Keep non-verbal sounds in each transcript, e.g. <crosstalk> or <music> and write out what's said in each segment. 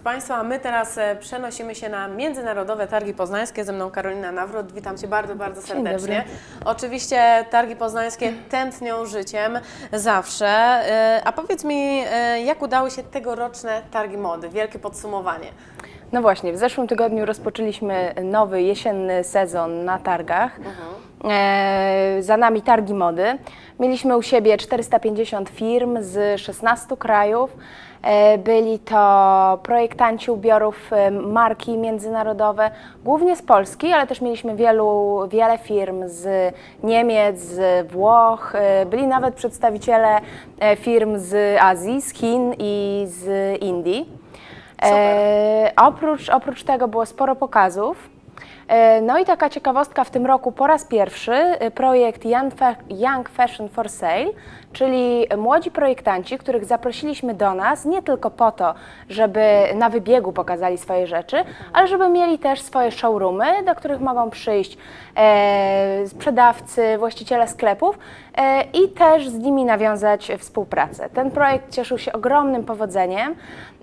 drodzy Państwo, a my teraz e, przenosimy się na Międzynarodowe Targi Poznańskie. Ze mną Karolina Nawrot. Witam Cię bardzo, bardzo serdecznie. Oczywiście Targi Poznańskie tętnią życiem zawsze. E, A powiedz mi, e, jak udały się tegoroczne Targi Mody? Wielkie podsumowanie. No właśnie, w zeszłym tygodniu rozpoczęliśmy nowy jesienny sezon na targach. E, za nami targi mody. Mieliśmy u siebie 450 firm z 16 krajów. E, byli to projektanci ubiorów, e, marki międzynarodowe, głównie z Polski, ale też mieliśmy wielu, wiele firm z Niemiec, z Włoch. E, byli nawet przedstawiciele firm z Azji, z Chin i z Indii. E, oprócz, oprócz tego było sporo pokazów. E, no i taka ciekawostka w tym roku po raz pierwszy projekt Young Fashion for Sale, czyli młodzi projektanci, których zaprosiliśmy do nas nie tylko po to, żeby na wybiegu pokazali swoje rzeczy, ale żeby mieli też swoje showroomy, do których mogą przyjść e, sprzedawcy, właściciele sklepów e, i też z nimi nawiązać współpracę. Ten projekt cieszył się ogromnym powodzeniem,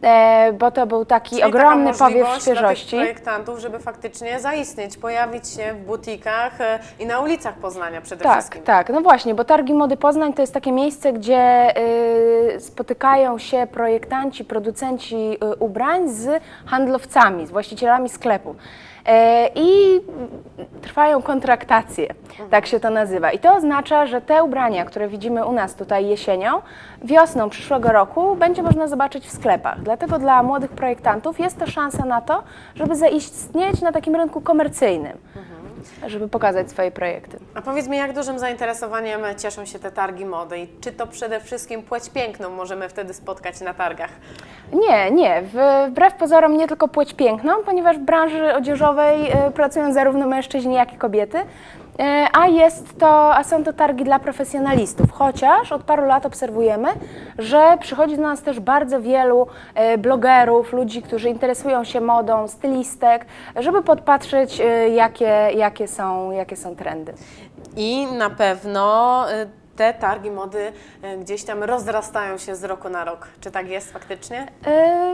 e, bo to był taki Czyli ogromny powiew możliwość dla tych świeżości. projektantów, żeby faktycznie zaistnieć, pojawić się w butikach e, i na ulicach Poznania przede Tak, wszystkim. tak, no właśnie, bo Targi Mody Poznań to jest takie miejsce, gdzie y, spotykają się projektanci, producenci y, ubrań z handlowcami, z właścicielami sklepów. E, I trwają kontraktacje, tak się to nazywa. I to oznacza, że te ubrania, które widzimy u nas tutaj jesienią, wiosną przyszłego roku będzie można zobaczyć w sklepach. Dlatego dla młodych projektantów jest to szansa na to, żeby zaistnieć na takim rynku komercyjnym, żeby pokazać swoje projekty. A powiedz mi, jak dużym zainteresowaniem cieszą się te targi mody i czy to przede wszystkim płeć piękną możemy wtedy spotkać na targach? Nie, nie. Wbrew pozorom nie tylko płeć piękną, ponieważ w branży odzieżowej e, pracują zarówno mężczyźni, jak i kobiety. E, A jest to, a są to targi dla profesjonalistów, chociaż od paru lat obserwujemy, że przychodzi do nas też bardzo wielu e, blogerów, ludzi, którzy interesują się modą, stylistek, żeby podpatrzeć, e, jakie, jakie, są, jakie są trendy. I na pewno te targi mody gdzieś tam rozrastają się z roku na rok. Czy tak jest faktycznie? E,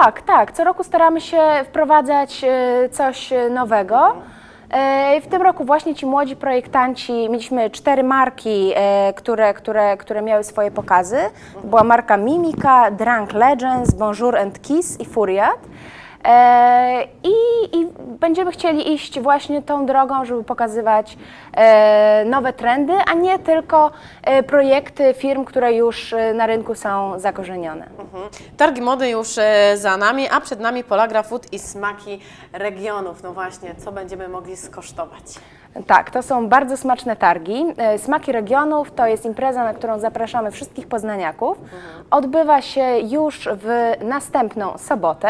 tak, tak. Co roku staramy się wprowadzać coś nowego. E, W tym roku właśnie ci młodzi projektanci, mieliśmy cztery marki, e, które, które, które miały swoje pokazy. Była marka Mimika, Drunk Legends, Bonjour and Kiss i Furiat. E, I, I będziemy chcieli iść właśnie tą drogą, żeby pokazywać e, nowe trendy, a nie tylko e, projekty firm, które już na rynku są zakorzenione. Mhm. Targi mody już za nami, a przed nami Polagra Food i smaki regionów. No właśnie, co będziemy mogli skosztować? Tak, to są bardzo smaczne targi. E, Smaki regionów to jest impreza, na którą zapraszamy wszystkich poznaniaków. Odbywa się już w następną sobotę,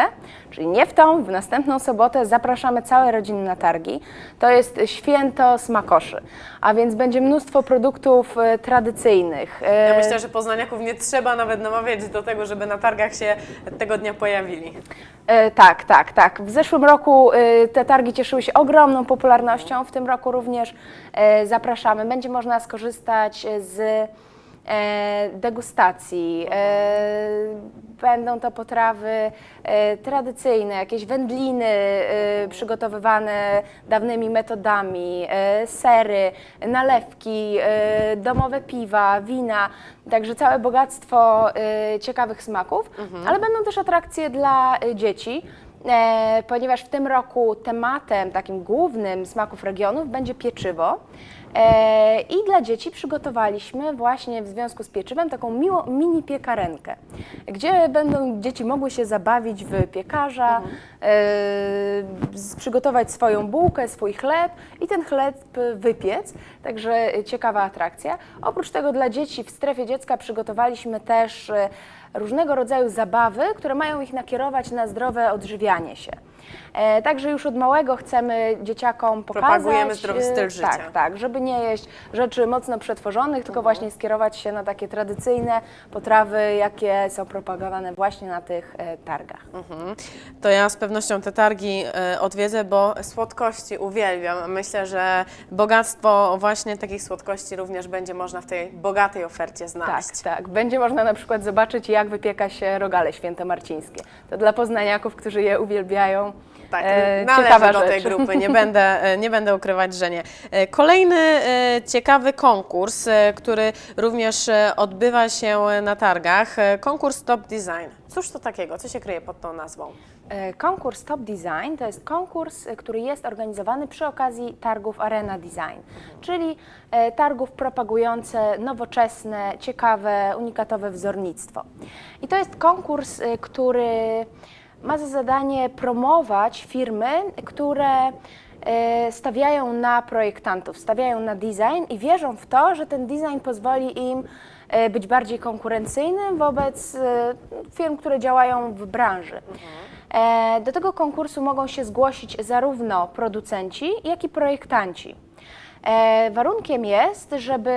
czyli nie w tą, w następną sobotę zapraszamy całe rodziny na targi. To jest święto smakoszy, a więc będzie mnóstwo produktów e, tradycyjnych. E, Ja myślę, że poznaniaków nie trzeba nawet namawiać do tego, żeby na targach się tego dnia pojawili. E, tak, tak, tak. W zeszłym roku e, te targi cieszyły się ogromną popularnością. W tym roku również e, zapraszamy. Będzie można skorzystać z e, degustacji. E, będą to potrawy e, tradycyjne, jakieś wędliny e, przygotowywane dawnymi metodami, e, sery, nalewki, e, domowe piwa, wina. Także całe bogactwo e, ciekawych smaków, ale będą też atrakcje dla e, dzieci. E, ponieważ w tym roku tematem takim głównym smaków regionów będzie pieczywo. E, I dla dzieci przygotowaliśmy właśnie w związku z pieczywem taką miło, mini piekarenkę, gdzie będą dzieci mogły się zabawić w piekarza, e, z- przygotować swoją bułkę, swój chleb i ten chleb wypiec. Także ciekawa atrakcja. Oprócz tego dla dzieci w strefie dziecka przygotowaliśmy też e, różnego rodzaju zabawy, które mają ich nakierować na zdrowe odżywianie się. E, Także już od małego chcemy dzieciakom pokazać. Propagujemy zdrowy e, styl życia. Tak, tak, żeby nie jeść rzeczy mocno przetworzonych, tylko właśnie skierować się na takie tradycyjne potrawy, jakie są propagowane właśnie na tych e, targach. Mhm. To ja z pewnością te targi e, odwiedzę, bo słodkości uwielbiam. Myślę, że bogactwo właśnie takich słodkości również będzie można w tej bogatej ofercie Tak, znaleźć. tak. Będzie można na przykład zobaczyć, jak wypieka się rogale świętomarcińskie. To dla poznaniaków, którzy je uwielbiają. Tak, e, należę ciekawa do tej rzecz. grupy, nie będę, e, nie będę ukrywać, że nie. E, Kolejny ciekawy konkurs, który również odbywa się na targach, konkurs Top Design. Cóż to takiego? Co się kryje pod tą nazwą? Konkurs Top Design to jest konkurs, który jest organizowany przy okazji targów Arena Design, czyli e, targów propagujące nowoczesne, ciekawe, unikatowe wzornictwo. I to jest konkurs, który ma za zadanie promować firmy, które e, stawiają na projektantów, stawiają na design i wierzą w to, że ten design pozwoli im e, być bardziej konkurencyjnym wobec e, firm, które działają w branży. E, Do tego konkursu mogą się zgłosić zarówno producenci, jak i projektanci. E, Warunkiem jest, żeby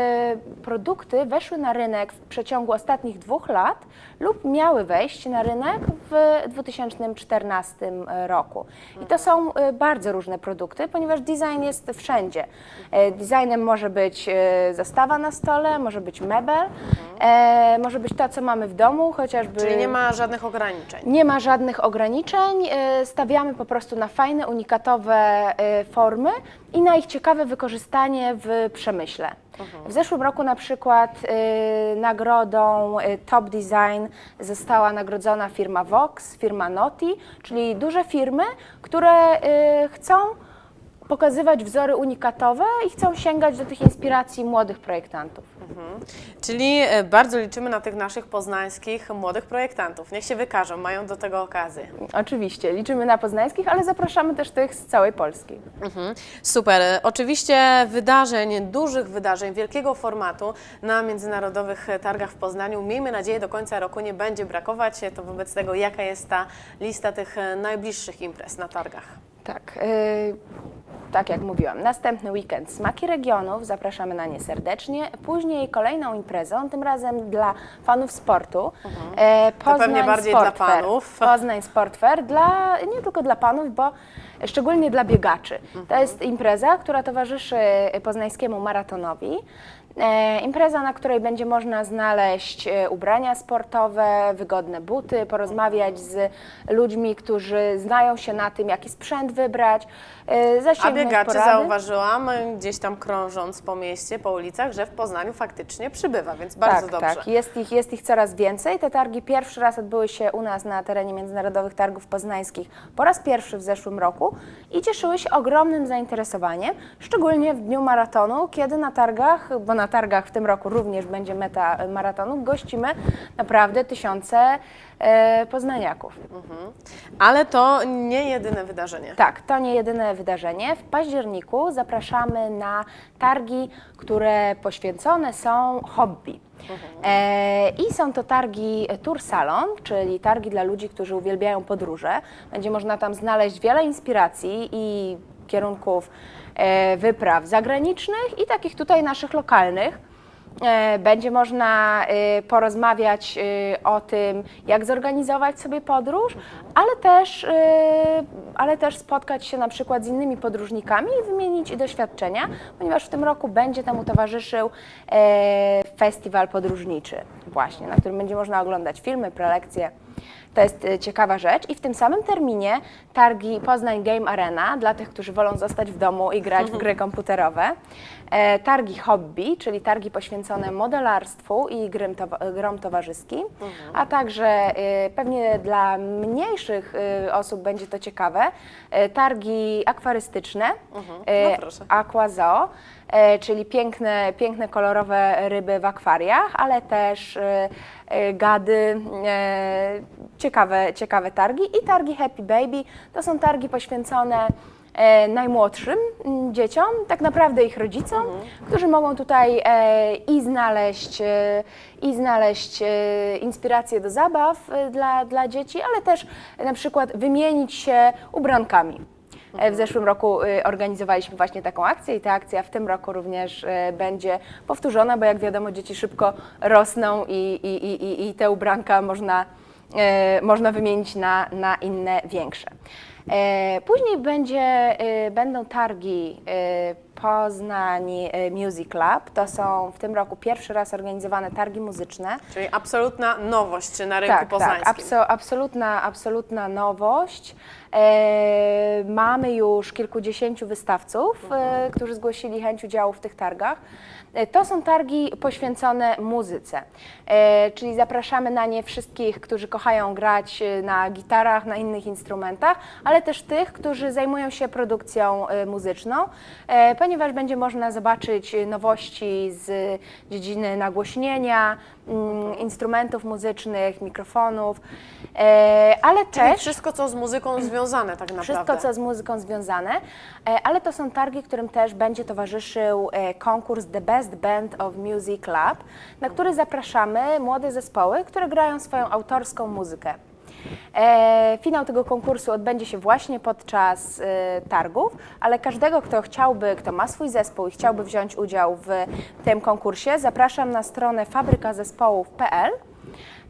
produkty weszły na rynek w przeciągu ostatnich dwóch lat lub miały wejść na rynek w 2014 roku. I to są e, bardzo różne produkty, ponieważ design jest wszędzie. E, Designem może być zastawa na stole, może być mebel, może być to, co mamy w domu, chociażby... Czyli nie ma żadnych ograniczeń. Nie ma żadnych ograniczeń, stawiamy po prostu na fajne, unikatowe formy i na ich ciekawe wykorzystanie w przemyśle. W zeszłym roku na przykład e, nagrodą e, Top Design została nagrodzona firma Vox, firma Noti, czyli duże firmy, które e, chcą pokazywać wzory unikatowe i chcą sięgać do tych inspiracji młodych projektantów. Czyli e, bardzo liczymy na tych naszych poznańskich młodych projektantów. Niech się wykażą, mają do tego okazję. Oczywiście, liczymy na poznańskich, ale zapraszamy też tych z całej Polski. Mhm. Super. Oczywiście wydarzeń, dużych wydarzeń, wielkiego formatu na międzynarodowych targach w Poznaniu. Miejmy nadzieję, do końca roku nie będzie brakować. To wobec tego, jaka jest ta lista tych e, najbliższych imprez na targach? Tak, y, tak jak mówiłam, następny weekend Smaki Regionów, zapraszamy na nie serdecznie. Później kolejną imprezą, tym razem dla fanów sportu. e, Mhm. pewnie bardziej dla Sport Fair. panów. <laughs> Poznań Sport Fair, dla, nie tylko dla panów, bo szczególnie dla biegaczy. To Mhm. jest impreza, która towarzyszy poznańskiemu maratonowi. E, impreza, na której będzie można znaleźć e, ubrania sportowe, wygodne buty, porozmawiać z ludźmi, którzy znają się na tym, jaki sprzęt wybrać, e, A zasięgnąć biegaczy porady. zauważyłam, e, gdzieś tam krążąc po mieście, po ulicach, że w Poznaniu faktycznie przybywa, więc bardzo tak, dobrze. Tak, jest ich, jest ich coraz więcej. Te targi pierwszy raz odbyły się u nas na terenie Międzynarodowych Targów Poznańskich po raz pierwszy w zeszłym roku i cieszyły się ogromnym zainteresowaniem, szczególnie w dniu maratonu, kiedy na targach, bo na targach w tym roku również będzie meta maratonu, gościmy naprawdę tysiące e, poznaniaków. Ale to nie jedyne wydarzenie. Tak, to nie jedyne wydarzenie. W październiku zapraszamy na targi, które poświęcone są hobby. E, I są to targi Tour Salon, czyli targi dla ludzi, którzy uwielbiają podróże. Będzie można tam znaleźć wiele inspiracji i kierunków wypraw zagranicznych i takich tutaj naszych lokalnych. E, Będzie można e, porozmawiać e, o tym, jak zorganizować sobie podróż, ale też, e, ale też spotkać się na przykład z innymi podróżnikami i wymienić doświadczenia, ponieważ w tym roku będzie temu towarzyszył e, festiwal podróżniczy właśnie, na którym będzie można oglądać filmy, prelekcje. To jest e, ciekawa rzecz. I w tym samym terminie targi Poznań Game Arena dla tych, którzy wolą zostać w domu i grać w gry komputerowe. E, targi Hobby, czyli targi poświęcone modelarstwu i grym towa- grom towarzyskim, a także e, pewnie dla mniejszych e, osób będzie to ciekawe, e, targi akwarystyczne, e, No proszę. Aquazoo, czyli piękne, piękne, kolorowe ryby w akwariach, ale też e, e, gady, e, ciekawe, ciekawe targi i targi Happy Baby. To są targi poświęcone e, najmłodszym dzieciom, tak naprawdę ich rodzicom, którzy mogą tutaj e, i znaleźć, e, i znaleźć e, inspirację do zabaw e, dla, dla dzieci, ale też e, na przykład wymienić się ubrankami. W zeszłym roku y, organizowaliśmy właśnie taką akcję i ta akcja w tym roku również y, będzie powtórzona, bo jak wiadomo dzieci szybko rosną i, i, i, i- te ubranka można, e, można wymienić na, na inne większe. E, Później będzie, y, będą targi y, Poznań Music Lab. To są w tym roku pierwszy raz organizowane targi muzyczne. Czyli absolutna nowość na rynku Tak, poznańskim. tak, abso, absolutna, absolutna nowość. E, mamy już kilkudziesięciu wystawców, e, którzy zgłosili chęć udziału w tych targach. E, to są targi poświęcone muzyce, e, czyli zapraszamy na nie wszystkich, którzy kochają grać e, na gitarach, na innych instrumentach, ale też tych, którzy zajmują się produkcją e, muzyczną, e, ponieważ będzie można zobaczyć e, nowości z dziedziny nagłośnienia, mm, instrumentów muzycznych, mikrofonów, e, ale Czyli też wszystko, co z muzyką związane tak naprawdę. wszystko, co z muzyką związane, e, ale to są targi, którym też będzie towarzyszył konkurs The Best Band of Music Lab, na który zapraszamy młode zespoły, które grają swoją autorską muzykę. E, Finał tego konkursu odbędzie się właśnie podczas e, targów, ale każdego, kto chciałby, kto ma swój zespół i chciałby wziąć udział w tym konkursie, zapraszam na stronę fabrykazespołów.pl.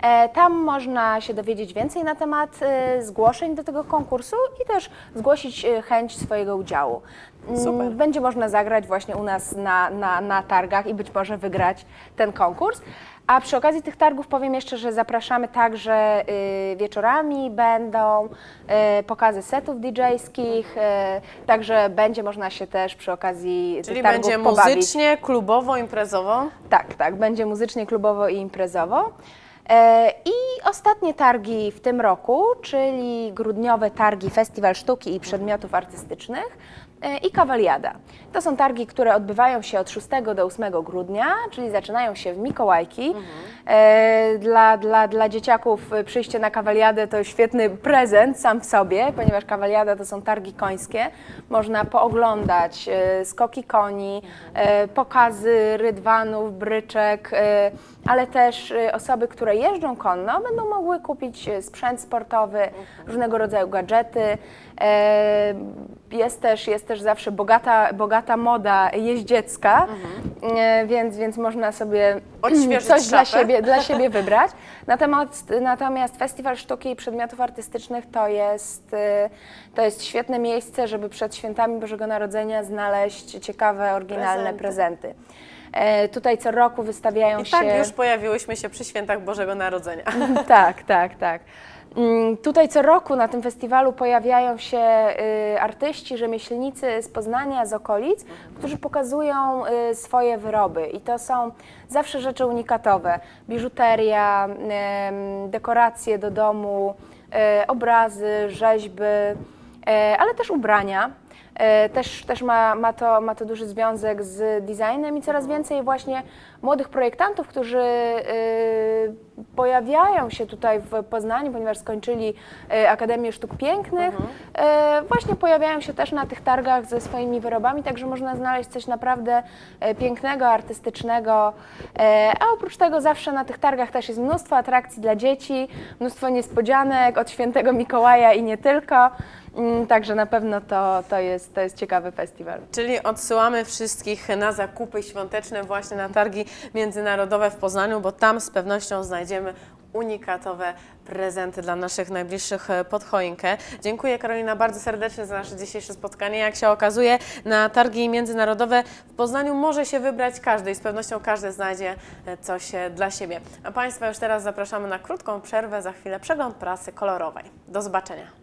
E, Tam można się dowiedzieć więcej na temat zgłoszeń do tego konkursu i też zgłosić chęć swojego udziału. Mm, Super. Będzie można zagrać właśnie u nas na, na, na targach i być może wygrać ten konkurs. A przy okazji tych targów powiem jeszcze, że zapraszamy także y, wieczorami będą y, pokazy setów DJ-skich, y, także będzie można się też przy okazji Czyli tych targów będzie pobawić. muzycznie, klubowo, imprezowo. Tak, tak, będzie muzycznie, klubowo i imprezowo. E, I ostatnie targi w tym roku, czyli grudniowe targi Festiwal Sztuki i Przedmiotów Artystycznych i Kawaliada. To są targi, które odbywają się od 6 do 8 grudnia, czyli zaczynają się w Mikołajki. E, Dla, dla, dla dzieciaków e, przyjście na kawaliadę to świetny prezent sam w sobie, ponieważ kawaliada to są targi końskie. Można pooglądać e, skoki koni, e, pokazy rydwanów, bryczek, e, ale też e, osoby, które jeżdżą konno, będą mogły kupić e, sprzęt sportowy, różnego rodzaju gadżety. E, Jest też, jest też zawsze bogata, bogata moda jeździecka, e, więc, więc można sobie Odświeżyć coś dla siebie, dla siebie <laughs> wybrać. Natomiast, natomiast Festiwal Sztuki i Przedmiotów Artystycznych to jest, y, to jest świetne miejsce, żeby przed świętami Bożego Narodzenia znaleźć ciekawe, oryginalne prezenty. E, tutaj co roku wystawiają I się... tak już pojawiłyśmy się przy świętach Bożego Narodzenia. <laughs> tak, tak, tak. Mm, Tutaj co roku na tym festiwalu pojawiają się y, artyści, rzemieślnicy z Poznania, z okolic, którzy pokazują y, swoje wyroby i to są zawsze rzeczy unikatowe. Biżuteria, dekoracje do domu, y, obrazy, rzeźby, ale też ubrania. E, Też, też ma, ma, to, ma to duży związek z designem i coraz więcej właśnie młodych projektantów, którzy y, pojawiają się tutaj w Poznaniu, ponieważ skończyli y, Akademię Sztuk Pięknych, e, właśnie pojawiają się też na tych targach ze swoimi wyrobami, także można znaleźć coś naprawdę pięknego, artystycznego. A oprócz tego zawsze na tych targach też jest mnóstwo atrakcji dla dzieci, mnóstwo niespodzianek od świętego Mikołaja i nie tylko. Mm, Także na pewno to, to, jest, to jest ciekawy festiwal. Czyli odsyłamy wszystkich na zakupy świąteczne właśnie na targi międzynarodowe w Poznaniu, bo tam z pewnością znajdziemy unikatowe prezenty dla naszych najbliższych e, pod choinkę. Dziękuję Karolina bardzo serdecznie za nasze dzisiejsze spotkanie. Jak się okazuje, na targi międzynarodowe w Poznaniu może się wybrać każdy i z pewnością każdy znajdzie e, coś e, dla siebie. A Państwa już teraz zapraszamy na krótką przerwę, za chwilę przegląd prasy kolorowej. Do zobaczenia.